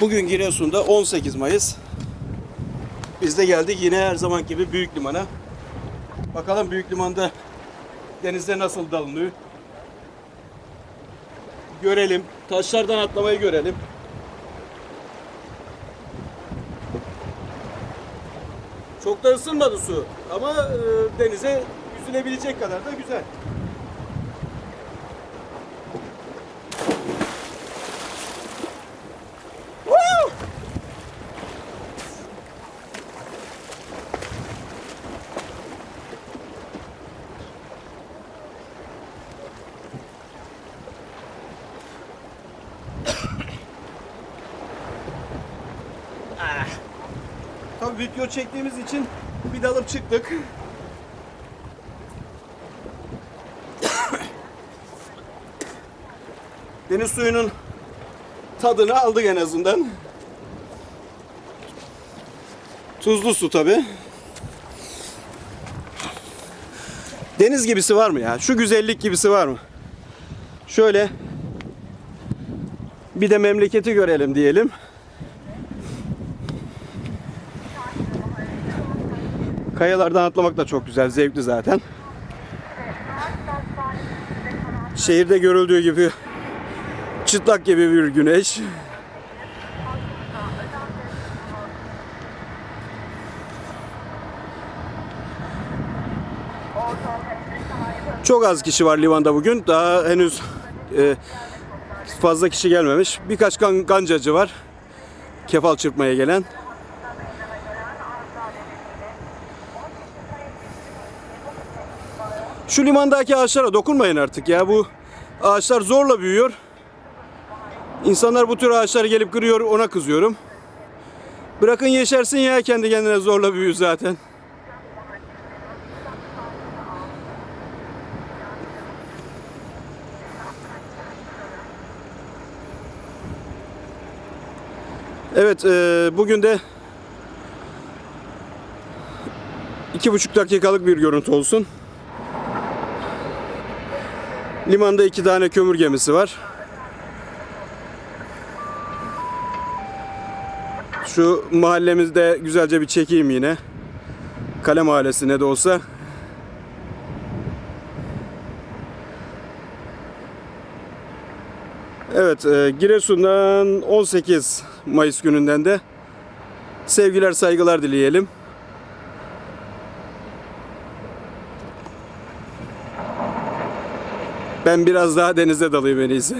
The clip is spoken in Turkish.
Bugün Giresun'da 18 Mayıs. Biz de geldik yine her zaman gibi Büyük Liman'a. Bakalım Büyük Liman'da denizde nasıl dalınıyor. Görelim. Taşlardan atlamayı görelim. Çok da ısınmadı su ama e, denize yüzülebilecek kadar da güzel. Tabii video çektiğimiz için bir dalıp çıktık. Deniz suyunun tadını aldık en azından. Tuzlu su tabi. Deniz gibisi var mı ya? Şu güzellik gibisi var mı? Şöyle bir de memleketi görelim diyelim. Kayalardan atlamak da çok güzel, zevkli zaten. Şehirde görüldüğü gibi çıtlak gibi bir güneş. Çok az kişi var limanda bugün. Daha henüz e, fazla kişi gelmemiş. Birkaç gan gancacı var. Kefal çırpmaya gelen. Şu limandaki ağaçlara dokunmayın artık ya. Bu ağaçlar zorla büyüyor. İnsanlar bu tür ağaçları gelip kırıyor, ona kızıyorum. Bırakın yeşersin ya kendi kendine zorla büyüyor zaten. Evet, e, bugün de iki buçuk dakikalık bir görüntü olsun. Limanda iki tane kömür gemisi var. Şu mahallemizde güzelce bir çekeyim yine. Kale mahallesi ne de olsa. Evet, e, Giresun'dan 18 Mayıs gününden de sevgiler, saygılar dileyelim. Ben biraz daha denize dalayım en iyisi.